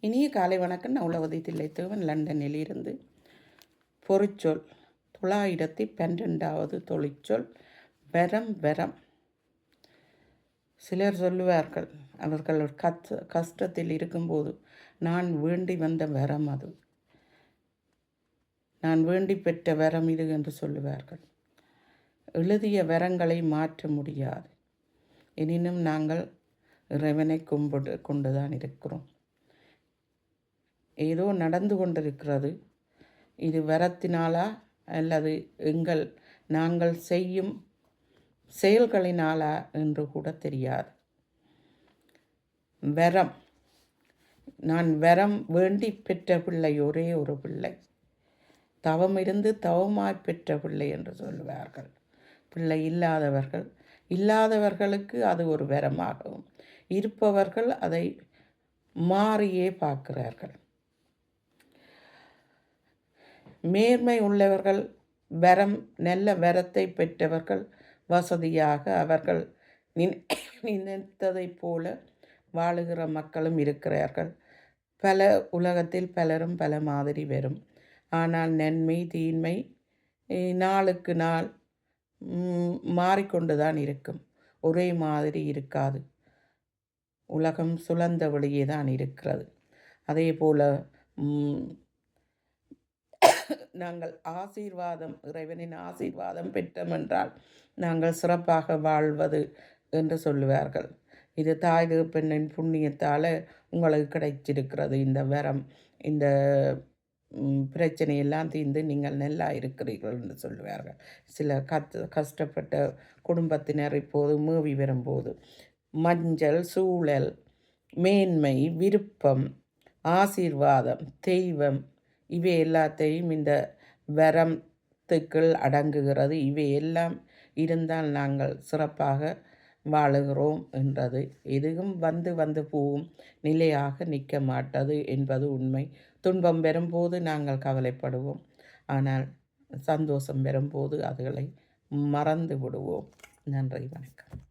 இனிய காலை வணக்கம். நான் உளவதி தில்லைத்தேவன் லண்டனில் இருந்து. பொறிச்சொல். தொள்ளாயிரத்தி பன்னிரெண்டாவது தொழிற்சொல். வெரம் வெரம். சிலர் சொல்லுவார்கள் அவர்கள் கஷ்ட கஷ்டத்தில் இருக்கும்போது நான் வேண்டி வந்த வரம் அது. நான் வேண்டி பெற்ற வரம் இது என்று சொல்லுவார்கள். எழுதிய வரங்களை மாற்ற முடியாது. எனினும் நாங்கள் இறைவனை கும்பிடு கொண்டுதான் இருக்கிறோம். ஏதோ நடந்து கொண்டிருக்கிறது. இது வரத்தினாலா அல்லது எங்கள் நாங்கள் செய்யும் செயல்களினாலா என்று கூட தெரியாது. வரம். நான் வரம் வேண்டி பெற்ற பிள்ளை ஒரே ஒரு பிள்ளை. தவம் இருந்து தவமாய் பெற்ற பிள்ளை என்று சொல்லுவார்கள். பிள்ளை இல்லாதவர்கள். இல்லாதவர்களுக்கு அது ஒரு வரமாகவும் இருப்பவர்கள் அதை மாறியே பார்க்கிறார்கள். மேன்மை உள்ளவர்கள் வரம் நல்ல வரத்தை பெற்றவர்கள் வசதியாக அவர்கள் நினைத்ததைப் போல வாழுகிற மக்களும் இருக்கிறார்கள். பல உலகத்தில் பலரும் பல மாதிரி வரும். ஆனால் நன்மை தீன்மை நாளுக்கு நாள் மாறிக்கொண்டு தான் இருக்கும். ஒரே மாதிரி இருக்காது. உலகம் சுழந்த வழியே தான் இருக்கிறது. அதே போல் நாங்கள் ஆசீர்வாதம் இறைவனின் ஆசீர்வாதம் பெற்றோம் என்றால் நாங்கள் சிறப்பாக வாழ்வது என்று சொல்லுவார்கள். இது தாய் பெண்ணின் புண்ணியத்தால் உங்களுக்கு கிடைச்சிருக்கிறது இந்த வரம் இந்த பிரச்சனையெல்லாம் தீர்ந்து நீங்கள் நல்லா இருக்கிறீர்கள் என்று சொல்லுவார்கள். சில கத் கஷ்டப்பட்ட குடும்பத்தினர் இப்போது மூவி வரும்போது மஞ்சள் சூழல் மேன்மை விருப்பம் ஆசீர்வாதம் தெய்வம் இவை எல்லாத்தையும் இந்த வரத்துக்குள் அடங்குகிறது. இவை எல்லாம் இருந்தால் நாங்கள் சிறப்பாக வாழுகிறோம் என்றது. எதுவும் வந்து வந்து போகும் நிலையாக நிற்க மாட்டது என்பது உண்மை. துன்பம் பெறும்போது நாங்கள் கவலைப்படுவோம். ஆனால் சந்தோஷம் பெறும்போது அதுகளை மறந்து விடுவோம். நன்றி வணக்கம்.